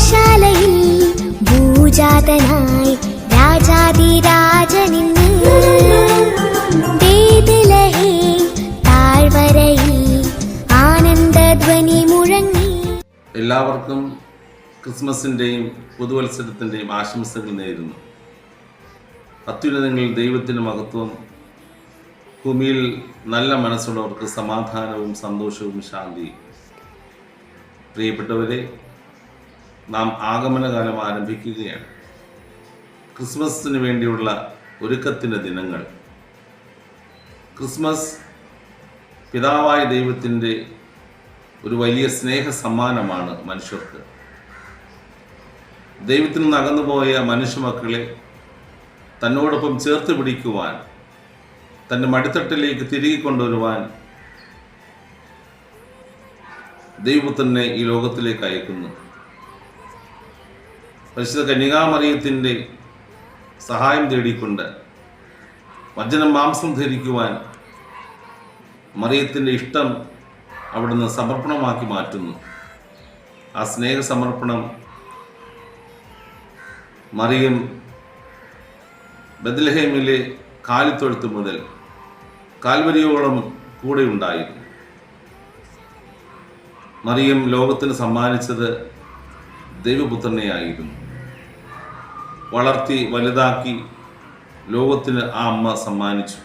ഗോശാലയിൽ ഭൂജാതനായി രാജാതിരാജനിന്ന് ആനന്ദധ്വനി മുഴങ്ങി. എല്ലാവർക്കും ക്രിസ്മസിന്റെയും പുതുവത്സരത്തിന്റെയും ആശംസകൾ നേരുന്നു. അത്യുന്നതങ്ങളിൽ ദൈവത്തിന്റെ മഹത്വം ഭൂമിയിൽ നല്ല മനസ്സുള്ളവർക്ക് സമാധാനവും സന്തോഷവും ശാന്തിയും. പ്രിയപ്പെട്ടവരെ നാം ആഗമനകാലം ആരംഭിക്കുകയാണ്. ക്രിസ്മസിന് വേണ്ടിയുള്ള ഒരുക്കത്തിന്റെ ദിനങ്ങൾ. ക്രിസ്മസ് പിതാവായ ദൈവത്തിന്റെ ഒരു വലിയ സ്നേഹ സമ്മാനമാണ് മനുഷ്യർക്ക്. ദൈവത്തിൽ നിന്ന് അകന്നുപോയ മനുഷ്യമക്കളെ തന്നോടൊപ്പം ചേർത്ത് പിടിക്കുവാൻ തന്റെ മടിത്തട്ടിലേക്ക് തിരികെ കൊണ്ടുവരുവാൻ ദൈവപുത്രനെ ഈ ലോകത്തിലേക്ക് അയക്കുന്നു. പരിശുദ്ധ കന്യകാമറിയത്തിന്റെ സഹായം തേടിക്കൊണ്ട് വചനം മാംസം ധരിക്കുവാൻ മറിയത്തിന്റെ ഇഷ്ടം അവിടുന്ന് സമർപ്പണമാക്കി മാറ്റുന്നു. ആ സ്നേഹസമർപ്പണം മറിയം ബദലഹേമിലെ കാലിത്തൊഴുത്ത് മുതൽ കാൽവരിയോളം കൂടെ ഉണ്ടായിരുന്നു. മറിയം ലോകത്തിന് സമ്മാനിച്ചത് ദൈവപുത്രനെയായിരുന്നു. വളർത്തി വലുതാക്കി ലോകത്തിന് ആ അമ്മ സമ്മാനിച്ചു.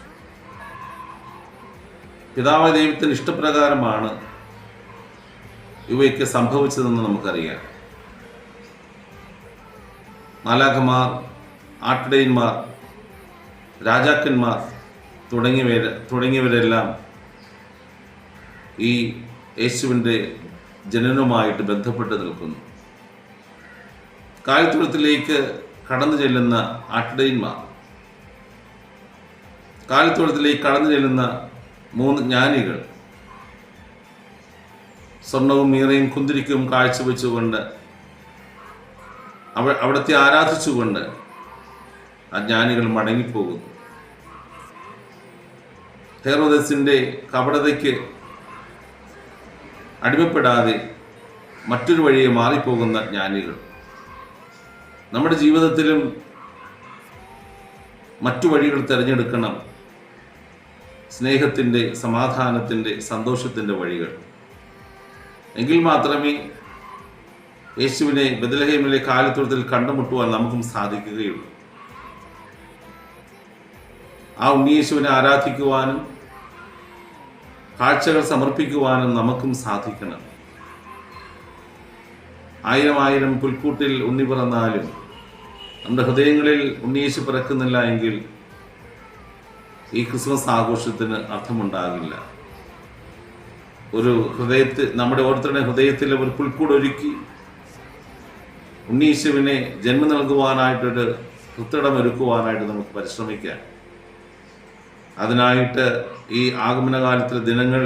പിതാവ് ദൈവത്തിന് ഇഷ്ടപ്രകാരമാണ് ഇവയ്ക്ക് സംഭവിച്ചതെന്ന് നമുക്കറിയാം. മാലാഖമാർ ആട്ടിടയന്മാർ രാജാക്കന്മാർ തുടങ്ങിയവർ തുടങ്ങിയവരെല്ലാം ഈ യേശുവിന്റെ ജനനവുമായിട്ട് ബന്ധപ്പെട്ട് നിൽക്കുന്നു. കാലിത്തൊഴുത്തിലേക്ക് കടന്നു ചെല്ലുന്ന അട്ടയന്മാർ കാലത്തോളത്തിലേക്ക് കടന്നു ചെല്ലുന്ന മൂന്ന് ജ്ഞാനികൾ. സ്വർണവും മീറയും കുന്തിരിക്കും കാഴ്ചവെച്ചുകൊണ്ട് അവ അവിടത്തെ ആരാധിച്ചുകൊണ്ട് ആ ജ്ഞാനികൾ മടങ്ങിപ്പോകുന്നു. ഹെറോദസിന്റെ കപടതയ്ക്ക് അടിമപ്പെടാതെ മറ്റൊരു വഴിയെ മാറിപ്പോകുന്ന ജ്ഞാനികൾ. നമ്മുടെ ജീവിതത്തിലും മറ്റു വഴികൾ തിരഞ്ഞെടുക്കണം. സ്നേഹത്തിന്റെ സമാധാനത്തിന്റെ സന്തോഷത്തിന്റെ വഴികൾ. എങ്കിൽ മാത്രമേ യേശുവിനെ ബദലഹേമിലെ കാലത്തൊഴുത്തിൽ കണ്ടുമുട്ടുവാൻ നമുക്കും സാധിക്കുകയുള്ളൂ. ആ ഉണ്ണിയേശുവിനെ ആരാധിക്കുവാനും കാഴ്ചകൾ സമർപ്പിക്കുവാനും നമുക്കും സാധിക്കണം. ആയിരം ആയിരം പുൽക്കൂട്ടിൽ ഉണ്ണി പിറന്നാലും നമ്മുടെ ഹൃദയങ്ങളിൽ ഉണ്ണിയേശു പിറക്കുന്നില്ല എങ്കിൽ ഈ ക്രിസ്മസ് ആഘോഷത്തിന് അർത്ഥമുണ്ടാകില്ല. ഒരു ഹൃദയത്തിൽ നമ്മുടെ ഓരോരുത്തരുടെ ഹൃദയത്തിൽ ഒരു പുൽക്കൂട് ഒരുക്കി ഉണ്ണീശുവിനെ ജന്മം നൽകുവാനായിട്ടൊരു കൃത്തിടം ഒരുക്കുവാനായിട്ട് നമുക്ക് പരിശ്രമിക്കാം. അതിനായിട്ട് ഈ ആഗമനകാലത്തിലെ ദിനങ്ങൾ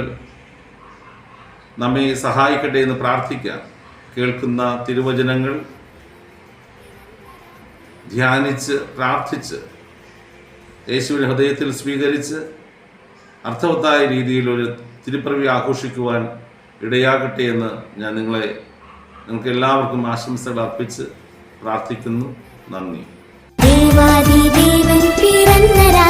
നമ്മെ സഹായിക്കട്ടെ എന്ന് പ്രാർത്ഥിക്കാം. കേൾക്കുന്ന തിരുവചനങ്ങൾ ധ്യാനിച്ച് പ്രാർത്ഥിച്ച് യേശുവിനെ ഹൃദയത്തിൽ സ്വീകരിച്ച് അർത്ഥവത്തായ രീതിയിൽ ഒരു തിരുപ്പിറവി ആഘോഷിക്കുവാൻ ഇടയാകട്ടെ എന്ന് ഞാൻ നിങ്ങളെ നിങ്ങൾക്ക് എല്ലാവർക്കും ആശംസകൾ അർപ്പിച്ച് പ്രാർത്ഥിക്കുന്നു. നന്ദി. ദേവാദിദേവൻ പിറന്ന രാത്രി ശാന്തരാത്രി